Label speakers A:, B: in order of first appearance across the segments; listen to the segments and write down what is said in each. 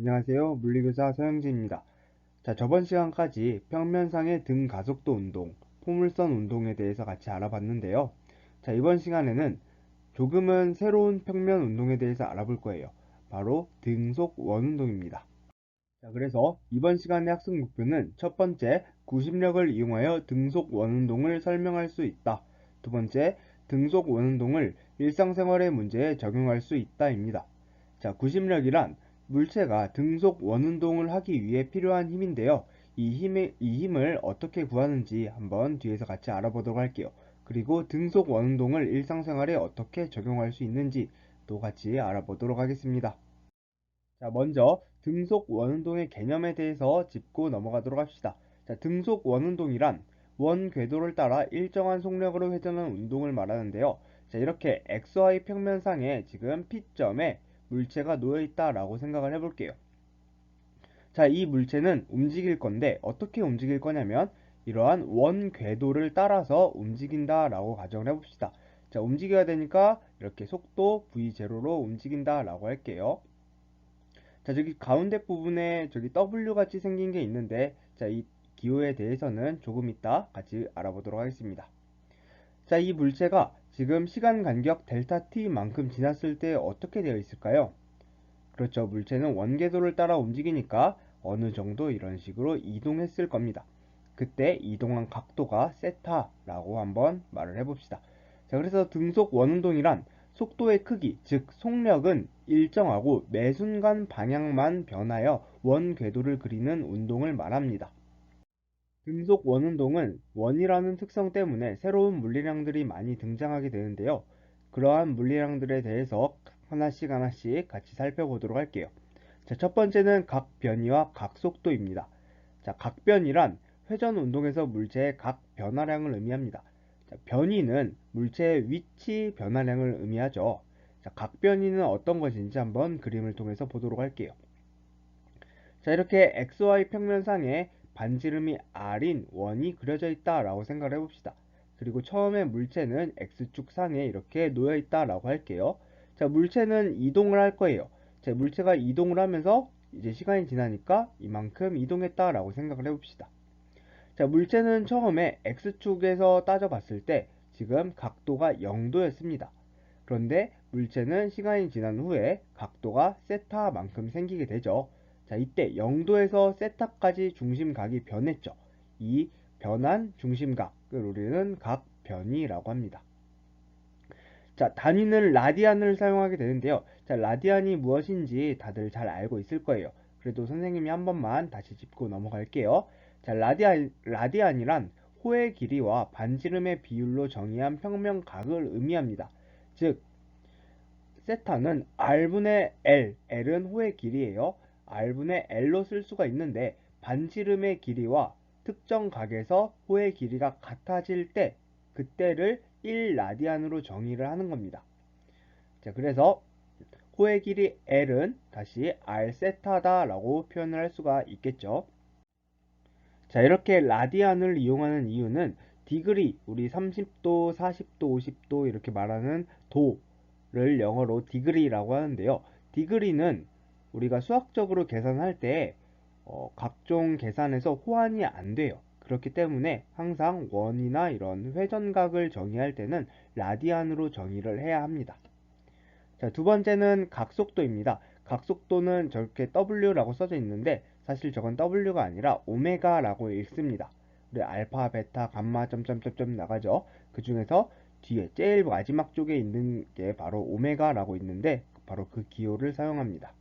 A: 안녕하세요. 물리교사 서영진입니다. 자, 저번 시간까지 평면상의 등 가속도 운동, 포물선 운동에 대해서 같이 알아봤는데요. 자, 이번 시간에는 조금은 새로운 평면 운동에 대해서 알아볼 거예요. 바로 등속 원운동입니다. 자, 그래서 이번 시간의 학습 목표는 첫 번째, 구심력을 이용하여 등속 원운동을 설명할 수 있다. 두 번째, 등속 원운동을 일상생활의 문제에 적용할 수 있다입니다. 자, 구심력이란 물체가 등속 원운동을 하기 위해 필요한 힘인데요. 이, 힘의, 이 힘을 어떻게 구하는지 한번 뒤에서 같이 알아보도록 할게요. 그리고 등속 원운동을 일상생활에 어떻게 적용할 수 있는지 또 같이 알아보도록 하겠습니다. 자, 먼저 등속 원운동의 개념에 대해서 짚고 넘어가도록 합시다. 자, 등속 원운동이란 원 궤도를 따라 일정한 속력으로 회전하는 운동을 말하는데요. 자, 이렇게 XY 평면상에 지금 P점에 물체가 놓여 있다 라고 생각을 해볼게요. 자, 이 물체는 움직일 건데 어떻게 움직일 거냐면 이러한 원 궤도를 따라서 움직인다 라고 가정을 해봅시다. 자, 움직여야 되니까 이렇게 속도 v0로 움직인다 라고 할게요. 자, 저기 가운데 부분에 저기 W 같이 생긴 게 있는데 자, 이 기호에 대해서는 조금 이따 같이 알아보도록 하겠습니다. 자, 이 물체가 지금 시간 간격 델타 t만큼 지났을 때 어떻게 되어 있을까요? 그렇죠. 물체는 원궤도를 따라 움직이니까 어느 정도 이런 식으로 이동했을 겁니다. 그때 이동한 각도가 세타라고 한번 말을 해봅시다. 자, 그래서 등속 원운동이란 속도의 크기, 즉 속력은 일정하고 매 순간 방향만 변하여 원 궤도를 그리는 운동을 말합니다. 등속 원운동은 원이라는 특성 때문에 새로운 물리량들이 많이 등장하게 되는데요. 그러한 물리량들에 대해서 하나씩 하나씩 같이 살펴보도록 할게요. 자, 첫 번째는 각 변이와 각 속도입니다. 자, 각 변이란 회전 운동에서 물체의 각 변화량을 의미합니다. 자, 변이는 물체의 위치 변화량을 의미하죠. 자, 각 변이는 어떤 것인지 한번 그림을 통해서 보도록 할게요. 자, 이렇게 XY 평면상에 반지름이 R인 원이 그려져 있다 라고 생각을 해봅시다. 그리고 처음에 물체는 X축 상에 이렇게 놓여 있다 라고 할게요. 자, 물체는 이동을 할 거예요. 자, 물체가 이동을 하면서 이제 시간이 지나니까 이만큼 이동했다 라고 생각을 해봅시다. 자, 물체는 처음에 X축에서 따져봤을 때 지금 각도가 0도였습니다. 그런데 물체는 시간이 지난 후에 각도가 세타만큼 생기게 되죠. 자, 이때 0도에서 세타까지 중심각이 변했죠. 이 변한 중심각을 우리는 각 변이라고 합니다. 자, 단위는 라디안을 사용하게 되는데요. 자, 라디안이 무엇인지 다들 잘 알고 있을 거예요. 그래도 선생님이 한 번만 다시 짚고 넘어갈게요. 자, 라디안, 라디안이란 호의 길이와 반지름의 비율로 정의한 평면각을 의미합니다. 즉, 세타는 R분의 L, L은 호의 길이에요. R분의 L로 쓸 수가 있는데 반지름의 길이와 특정 각에서 호의 길이가 같아질 때 그때를 1라디안으로 정의를 하는 겁니다. 자, 그래서 호의 길이 L은 다시 R 세타다라고 표현을 할 수가 있겠죠. 자, 이렇게 라디안을 이용하는 이유는 디그리, 우리 30도, 40도, 50도 이렇게 말하는 도를 영어로 디그리라고 하는데요. 디그리는 우리가 수학적으로 계산할 때 어, 각종 계산에서 호환이 안 돼요. 그렇기 때문에 항상 원이나 이런 회전각을 정의할 때는 라디안으로 정의를 해야 합니다. 자, 두 번째는 각속도입니다. 각속도는 저렇게 W라고 써져 있는데 사실 저건 W가 아니라 오메가라고 읽습니다. 우리 알파, 베타, 감마, 점점점점 나가죠. 그 중에서 뒤에 제일 마지막 쪽에 있는 게 바로 오메가라고 있는데 바로 그 기호를 사용합니다.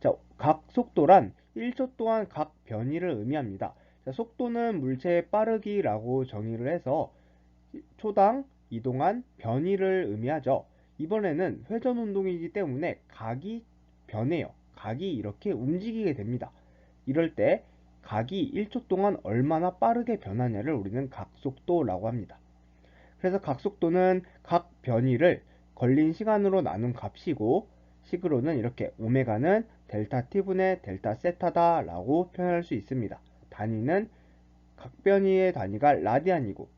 A: 자, 각 속도란 1초 동안 각 변이를 의미합니다. 자, 속도는 물체의 빠르기라고 정의를 해서 초당 이동한 변이를 의미하죠. 이번에는 회전 운동이기 때문에 각이 변해요. 각이 이렇게 움직이게 됩니다. 이럴 때 각이 1초 동안 얼마나 빠르게 변하냐를 우리는 각속도라고 합니다. 그래서 각속도는 각 변이를 걸린 시간으로 나눈 값이고 식으로는 이렇게 오메가는 델타 t분의 델타 세타다 라고 표현할 수 있습니다. 단위는 각 변이의 단위가 라디안이고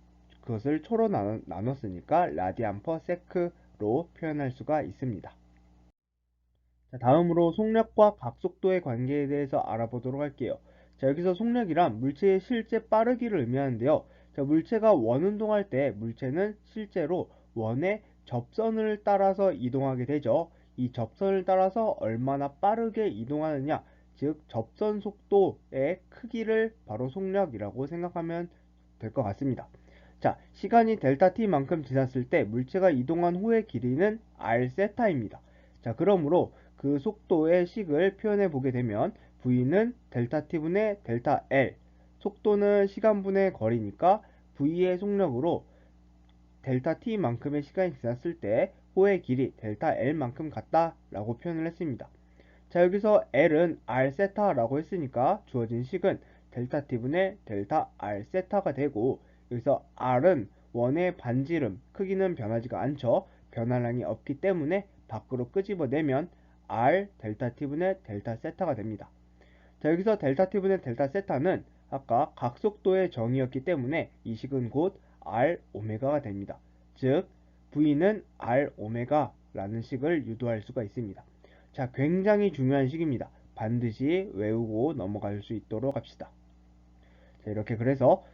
A: 그것을 초로 나눴으니까 라디안 퍼 세크로 표현할 수가 있습니다. 자, 다음으로 속력과 각속도의 관계에 대해서 알아보도록 할게요. 자, 여기서 속력이란 물체의 실제 빠르기를 의미하는데요. 자, 물체가 원 운동할 때 물체는 실제로 원의 접선을 따라서 이동하게 되죠. 이 접선을 따라서 얼마나 빠르게 이동하느냐, 즉 접선 속도의 크기를 바로 속력이라고 생각하면 될 것 같습니다. 자, 시간이 델타 t만큼 지났을 때 물체가 이동한 후의 길이는 r 세타입니다. 자, 그러므로 그 속도의 식을 표현해 보게 되면 v는 델타 t분의 델타 l 속도는 시간분의 거리니까 v의 속력으로 델타 t만큼의 시간이 지났을 때 호의 길이 델타 l만큼 같다 라고 표현을 했습니다. 자 여기서 l은 r 세타라고 했으니까 주어진 식은 델타 t분의 델타 r 세타가 되고 여기서 r은 원의 반지름 크기는 변하지가 않죠. 변화량이 없기 때문에 밖으로 끄집어내면 r 델타 t분의 델타 세타가 됩니다. 자 여기서 델타 t분의 델타 세타는 아까 각속도의 정의였기 때문에 이 식은 곧 r 오메가가 됩니다. 즉 v는 r 오메가라는 식을 유도할 수가 있습니다. 자 굉장히 중요한 식입니다. 반드시 외우고 넘어갈 수 있도록 합시다. 자 이렇게 그래서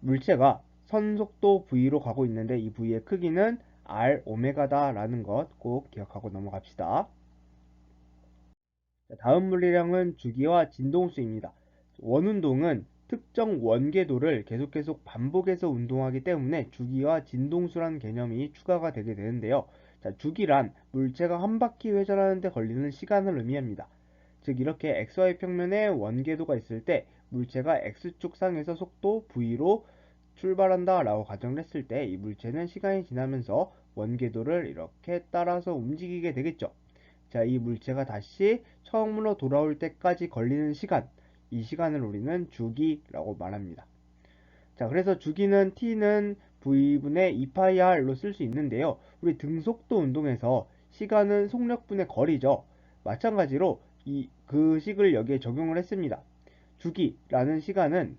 A: 물체가 선속도 v로 가고 있는데 이 v의 크기는 r 오메가다라는 것 꼭 기억하고 넘어갑시다. 다음 물리량은 주기와 진동수입니다. 원운동은 특정 원궤도를 계속 계속 반복해서 운동하기 때문에 주기와 진동수란 개념이 추가가 되게 되는데요. 자, 주기란 물체가 한 바퀴 회전하는 데 걸리는 시간을 의미합니다. 즉 이렇게 xy 평면에 원궤도가 있을 때 물체가 x축 상에서 속도 v로 출발한다 라고 가정을 했을 때 이 물체는 시간이 지나면서 원궤도를 이렇게 따라서 움직이게 되겠죠. 자, 이 물체가 다시 처음으로 돌아올 때까지 걸리는 시간, 이 시간을 우리는 주기라고 말합니다. 자, 그래서 주기는 t는 v분의 2파이 r로 쓸 수 있는데요. 우리 등속도 운동에서 시간은 속력분의 거리죠. 마찬가지로 이, 그 식을 여기에 적용을 했습니다. 주기라는 시간은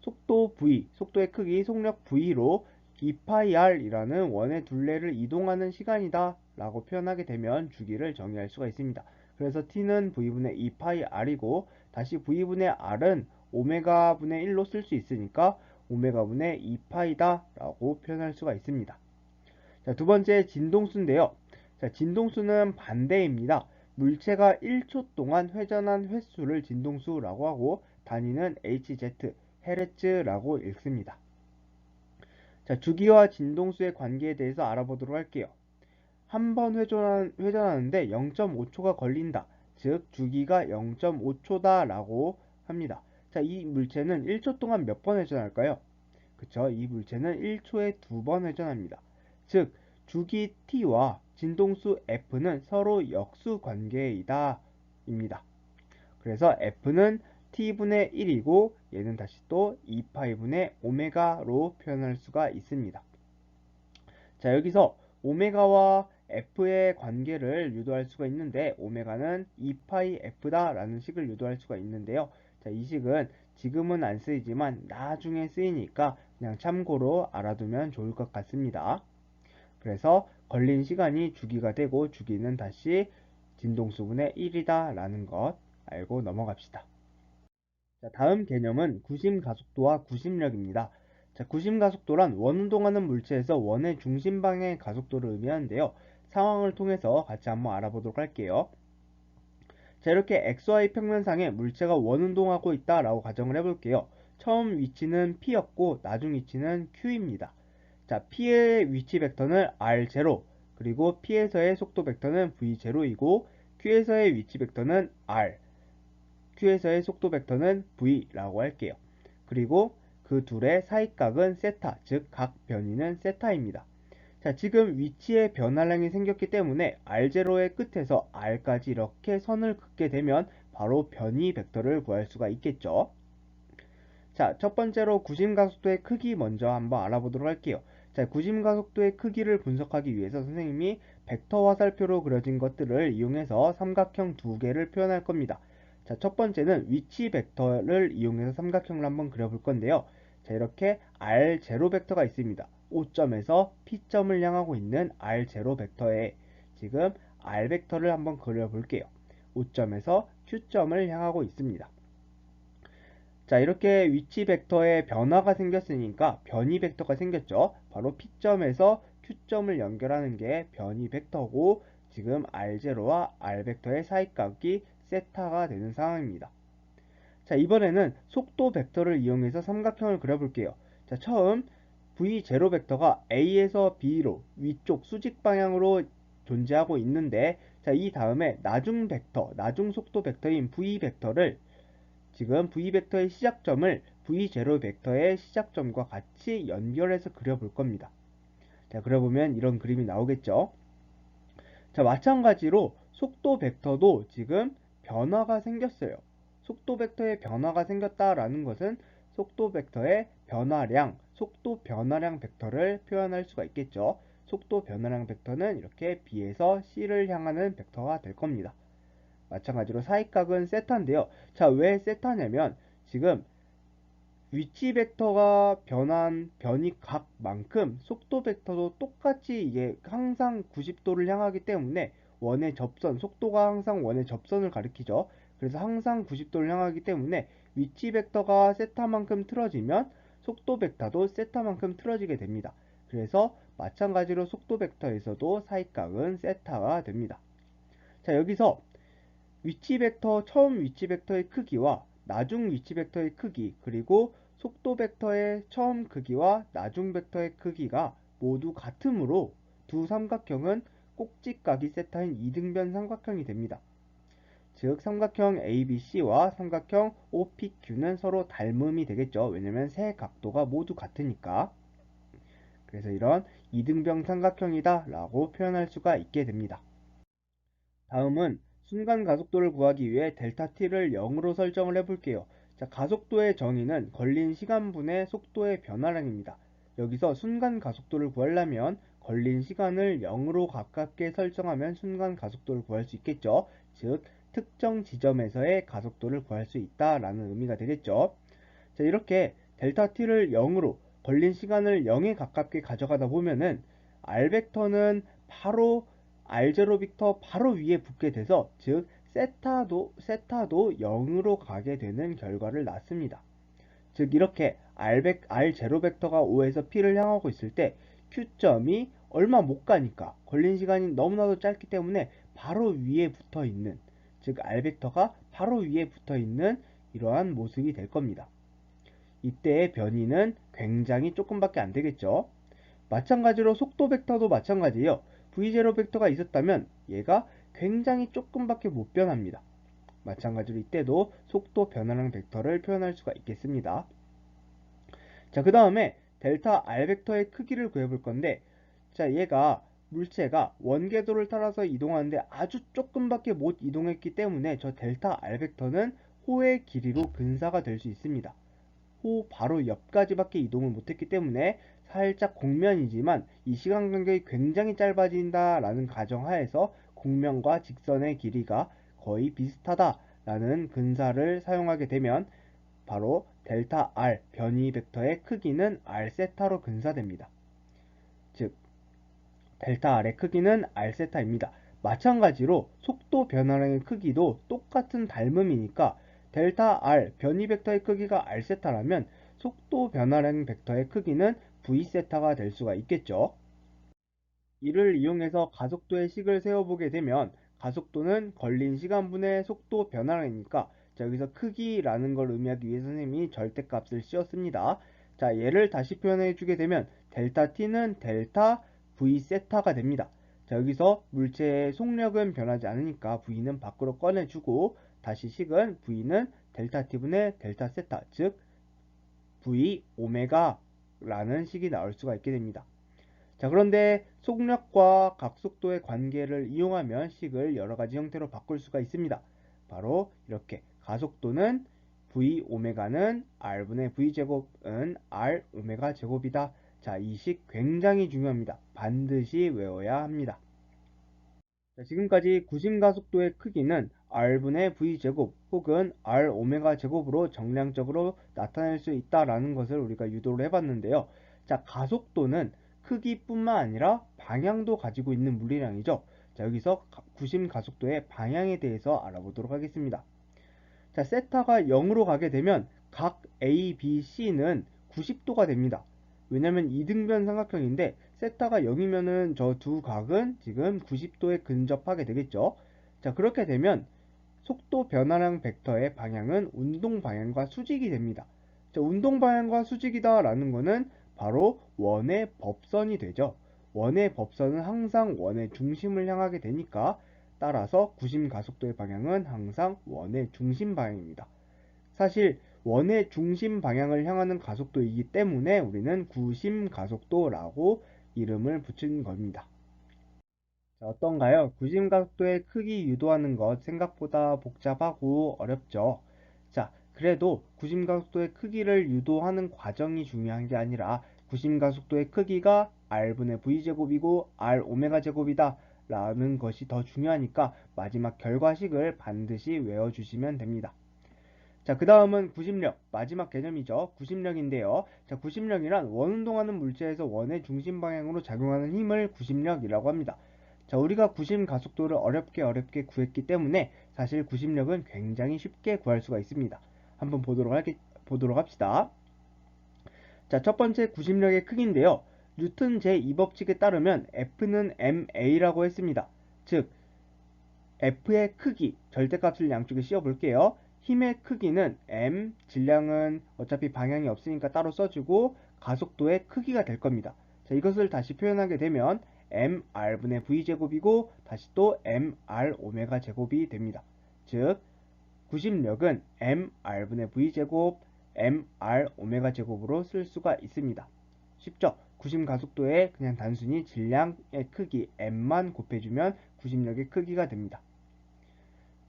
A: 속도 v, 속도의 크기, 속력 v로 2파이 r이라는 원의 둘레를 이동하는 시간이다 라고 표현하게 되면 주기를 정의할 수가 있습니다. 그래서 t는 v분의 2파이 r이고 다시 v분의 r은 오메가분의 1로 쓸 수 있으니까 오메가분의 2파이다 라고 표현할 수가 있습니다. 자, 두 번째 진동수인데요. 자, 진동수는 반대입니다. 물체가 1초 동안 회전한 횟수를 진동수라고 하고 단위는 hz, 헤르츠라고 읽습니다. 자, 주기와 진동수의 관계에 대해서 알아보도록 할게요. 한 번 회전하는데 0.5초가 걸린다. 즉 주기가 0.5초다 라고 합니다. 자, 이 물체는 1초 동안 몇 번 회전할까요? 그쵸? 이 물체는 1초에 두 번 회전합니다. 즉 주기 t와 진동수 f는 서로 역수 관계이다 입니다. 그래서 f는 t분의 1이고 얘는 다시 또 2파이분의 오메가로 표현할 수가 있습니다. 자 여기서 오메가와 f의 관계를 유도할 수가 있는데 오메가는 2파이 f다 라는 식을 유도할 수가 있는데요. 자, 이 식은 지금은 안 쓰이지만 나중에 쓰이니까 그냥 참고로 알아두면 좋을 것 같습니다. 그래서 걸린 시간이 주기가 되고 주기는 다시 진동수분의 1이다 라는 것 알고 넘어갑시다. 자, 다음 개념은 구심가속도와 구심력입니다. 자, 구심가속도란 원운동하는 물체에서 원의 중심 방향의 가속도를 의미하는데요. 상황을 통해서 같이 한번 알아보도록 할게요. 자 이렇게 XY 평면상에 물체가 원운동하고 있다 라고 가정을 해볼게요. 처음 위치는 P였고 나중 위치는 Q입니다. 자 P의 위치 벡터는 R0 그리고 P에서의 속도 벡터는 V0이고 Q에서의 위치 벡터는 R Q에서의 속도 벡터는 V라고 할게요. 그리고 그 둘의 사이각은 세타, 즉 각 변이는 세타입니다. 자, 지금 위치에 변화량이 생겼기 때문에 R0의 끝에서 R까지 이렇게 선을 긋게 되면 바로 변이 벡터를 구할 수가 있겠죠. 자, 첫 번째로 구심가속도의 크기 먼저 한번 알아보도록 할게요. 자, 구심가속도의 크기를 분석하기 위해서 선생님이 벡터 화살표로 그려진 것들을 이용해서 삼각형 두 개를 표현할 겁니다. 자, 첫 번째는 위치 벡터를 이용해서 삼각형을 한번 그려볼 건데요. 자, 이렇게 R0 벡터가 있습니다. O점에서 P점을 향하고 있는 R0 벡터에 지금 R 벡터를 한번 그려볼게요. O점에서 Q점을 향하고 있습니다. 자, 이렇게 위치 벡터에 변화가 생겼으니까 변이 벡터가 생겼죠. 바로 P점에서 Q점을 연결하는 게 변이 벡터고 지금 R0와 R 벡터의 사이각이 세타가 되는 상황입니다. 자, 이번에는 속도 벡터를 이용해서 삼각형을 그려볼게요. 자, 처음 V0 벡터가 A에서 B로 위쪽 수직 방향으로 존재하고 있는데 자, 이 다음에 나중 벡터, 나중 속도 벡터인 V 벡터를 지금 V 벡터의 시작점을 V0 벡터의 시작점과 같이 연결해서 그려볼 겁니다. 자, 그려보면 이런 그림이 나오겠죠. 자, 마찬가지로 속도 벡터도 지금 변화가 생겼어요. 속도 벡터의 변화가 생겼다라는 것은 속도 벡터의 변화량, 속도 변화량 벡터를 표현할 수가 있겠죠. 속도 변화량 벡터는 이렇게 B에서 C를 향하는 벡터가 될 겁니다. 마찬가지로 사이각은 세타인데요. 자, 왜 세타냐면 지금 위치 벡터가 변한 변이 각만큼 속도 벡터도 똑같이 이게 항상 90도를 향하기 때문에 원의 접선, 속도가 항상 원의 접선을 가리키죠. 그래서 항상 90도를 향하기 때문에 위치 벡터가 세타만큼 틀어지면 속도 벡터도 세타만큼 틀어지게 됩니다. 그래서 마찬가지로 속도 벡터에서도 사이각은 세타가 됩니다. 자, 여기서 위치 벡터, 처음 위치 벡터의 크기와 나중 위치 벡터의 크기, 그리고 속도 벡터의 처음 크기와 나중 벡터의 크기가 모두 같으므로 두 삼각형은 꼭지각이 세타인 이등변 삼각형이 됩니다. 즉 삼각형 ABC와 삼각형 OPQ는 서로 닮음이 되겠죠. 왜냐면 세 각도가 모두 같으니까. 그래서 이런 이등변 삼각형이다 라고 표현할 수가 있게 됩니다. 다음은 순간 가속도를 구하기 위해 델타 t를 0으로 설정을 해볼게요. 자, 가속도의 정의는 걸린 시간분의 속도의 변화량입니다. 여기서 순간 가속도를 구하려면 걸린 시간을 0으로 가깝게 설정하면 순간 가속도를 구할 수 있겠죠. 즉, 특정 지점에서의 가속도를 구할 수 있다라는 의미가 되겠죠. 자, 이렇게 델타 t를 0으로 걸린 시간을 0에 가깝게 가져가다 보면은 r 벡터는 바로 r0 벡터 바로 위에 붙게 돼서 즉 세타도 세타도 0으로 가게 되는 결과를 낳습니다. 즉 이렇게 r 벡 r0 벡터가 5에서 p를 향하고 있을 때 q점이 얼마 못 가니까 걸린 시간이 너무나도 짧기 때문에 바로 위에 붙어 있는 즉 r 벡터가 바로 위에 붙어 있는 이러한 모습이 될 겁니다. 이때의 변이는 굉장히 조금밖에 안 되겠죠. 마찬가지로 속도 벡터도 마찬가지예요. v0 벡터가 있었다면 얘가 굉장히 조금밖에 못 변합니다. 마찬가지로 이때도 속도 변화량 벡터를 표현할 수가 있겠습니다. 자, 그 다음에 델타 r 벡터의 크기를 구해볼 건데 자, 얘가 물체가 원궤도를 따라서 이동하는데 아주 조금밖에 못 이동했기 때문에 저 델타 r 벡터는 호의 길이로 근사가 될 수 있습니다. 호 바로 옆까지밖에 이동을 못했기 때문에 살짝 공면이지만 이 시간 간격이 굉장히 짧아진다라는 가정하에서 공면과 직선의 길이가 거의 비슷하다라는 근사를 사용하게 되면 바로 델타 r 변이 벡터의 크기는 r 세타로 근사됩니다. 즉 델타 r의 크기는 r 세타입니다. 마찬가지로 속도 변화량의 크기도 똑같은 닮음이니까 델타 r 변이 벡터의 크기가 r 세타라면 속도 변화량 벡터의 크기는 v 세타가 될 수가 있겠죠. 이를 이용해서 가속도의 식을 세워보게 되면 가속도는 걸린 시간분의 속도 변화량이니까 자, 여기서 크기라는 걸 의미하기 위해 선생님이 절대값을 씌웠습니다. 자, 얘를 다시 표현해 주게 되면 델타 t는 델타 v 세타가 됩니다. 자, 여기서 물체의 속력은 변하지 않으니까 v는 밖으로 꺼내주고 다시 식은 v는 델타 t분의 델타 세타 즉 v 오메가라는 식이 나올 수가 있게 됩니다. 자 그런데 속력과 각속도의 관계를 이용하면 식을 여러 가지 형태로 바꿀 수가 있습니다. 바로 이렇게 가속도는 v 오메가는 r분의 v 제곱은 r 오메가 제곱이다. 자, 이 식 굉장히 중요합니다. 반드시 외워야 합니다. 자, 지금까지 구심가속도의 크기는 r분의 v제곱 혹은 r 오메가 제곱으로 정량적으로 나타낼 수 있다라는 것을 우리가 유도를 해봤는데요. 자, 가속도는 크기뿐만 아니라 방향도 가지고 있는 물리량이죠. 자, 자, 여기서 가- 구심 가속도의 방향에 대해서 알아보도록 하겠습니다. 자, 세타가 0으로 가게 되면 각 A, B, C는 90도가 됩니다. 왜냐면 이등변 삼각형인데 세타가 0이면은 저 두 각은 지금 90도에 근접하게 되겠죠. 자, 그렇게 되면 속도 변화량 벡터의 방향은 운동 방향과 수직이 됩니다. 자, 운동 방향과 수직이다 라는 거는 바로 원의 법선이 되죠. 원의 법선은 항상 원의 중심을 향하게 되니까 따라서 구심 가속도의 방향은 항상 원의 중심 방향입니다. 사실 원의 중심 방향을 향하는 가속도이기 때문에 우리는 구심 가속도라고 이름을 붙인 겁니다. 자, 어떤가요? 구심 가속도의 크기 유도하는 것 생각보다 복잡하고 어렵죠. 자, 그래도 구심 가속도의 크기를 유도하는 과정이 중요한 게 아니라 구심 가속도의 크기가 r분의 v제곱이고 r 오메가 제곱이다 라는 것이 더 중요하니까 마지막 결과식을 반드시 외워주시면 됩니다. 자, 그 다음은 구심력, 마지막 개념이죠. 구심력인데요. 자, 구심력이란 원 운동하는 물체에서 원의 중심 방향으로 작용하는 힘을 구심력이라고 합니다. 자, 우리가 구심 가속도를 어렵게 어렵게 구했기 때문에 사실 구심력은 굉장히 쉽게 구할 수가 있습니다. 한번 보도록, 할게, 보도록 합시다. 자, 첫 번째 구심력의 크기인데요. 뉴턴 제2법칙에 따르면 F는 ma라고 했습니다. 즉, F의 크기, 절대값을 양쪽에 씌워 볼게요. 힘의 크기는 m, 질량은 어차피 방향이 없으니까 따로 써주고 가속도의 크기가 될 겁니다. 자, 이것을 다시 표현하게 되면 mr분의 v제곱이고 다시 또 mr 오메가 제곱이 됩니다. 즉 구심력은 mr분의 v제곱 mr 오메가 제곱으로 쓸 수가 있습니다. 쉽죠? 구심 가속도에 그냥 단순히 질량의 크기 m만 곱해주면 구심력의 크기가 됩니다.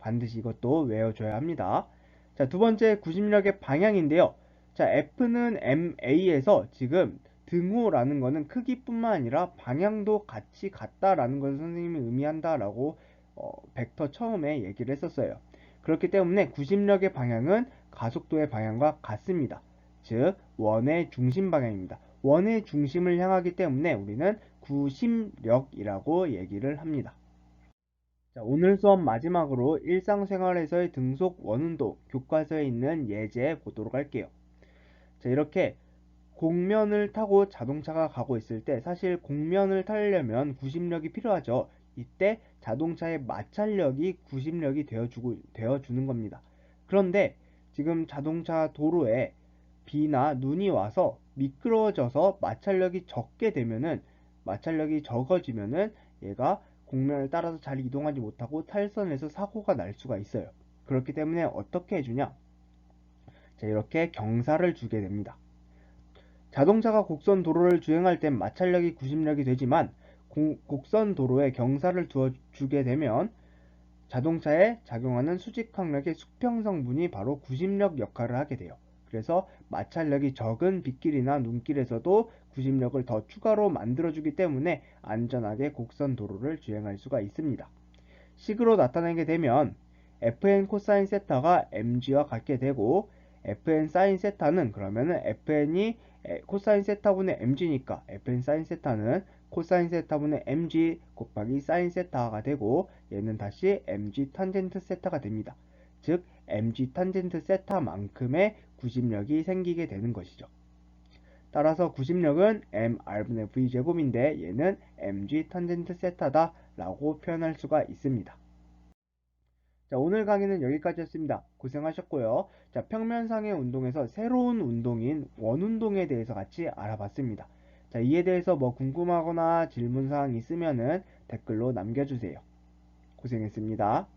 A: 반드시 이것도 외워줘야 합니다. 자, 두 번째 구심력의 방향인데요. 자, F는 MA에서 지금 등호라는 것은 크기뿐만 아니라 방향도 같이 같다라는 것을 선생님이 의미한다라고 어, 벡터 처음에 얘기를 했었어요. 그렇기 때문에 구심력의 방향은 가속도의 방향과 같습니다. 즉 원의 중심 방향입니다. 원의 중심을 향하기 때문에 우리는 구심력이라고 얘기를 합니다. 자, 오늘 수업 마지막으로 일상생활에서의 등속 원운동 교과서에 있는 예제 보도록 할게요. 자, 이렇게 공면을 타고 자동차가 가고 있을 때 사실 공면을 타려면 구심력이 필요하죠. 이때 자동차의 마찰력이 구심력이 되어주고, 되어주는 겁니다. 그런데 지금 자동차 도로에 비나 눈이 와서 미끄러져서 마찰력이 적게 되면은 마찰력이 적어지면은 얘가 공면을 따라서 잘 이동하지 못하고 탈선에서 사고가 날 수가 있어요. 그렇기 때문에 어떻게 해주냐? 자, 이렇게 경사를 주게 됩니다. 자동차가 곡선 도로를 주행할 땐 마찰력이 구심력이 되지만 공, 곡선 도로에 경사를 두어 주게 되면 자동차에 작용하는 수직항력의 수평성분이 바로 구심력 역할을 하게 돼요. 그래서 마찰력이 적은 빗길이나 눈길에서도 구심력을 더 추가로 만들어주기 때문에 안전하게 곡선 도로를 주행할 수가 있습니다. 식으로 나타내게 되면 fn 코사인 세타가 mg와 같게 되고 fn 사인 세타는 그러면은 fn이 코사인 세타분의 mg니까 fn 사인 세타는 코사인 세타분의 mg 곱하기 사인 세타가 되고 얘는 다시 mg 탄젠트 세타가 됩니다. 즉 mg 탄젠트 세타만큼의 구심력이 생기게 되는 것이죠. 따라서 구심력은 mr분의 v제곱인데 얘는 mg 탄젠트 세타다 라고 표현할 수가 있습니다. 자, 오늘 강의는 여기까지였습니다. 고생하셨고요. 자, 평면상의 운동에서 새로운 운동인 원운동에 대해서 같이 알아봤습니다. 자, 이에 대해서 뭐 궁금하거나 질문사항 있으면은 댓글로 남겨주세요. 고생했습니다.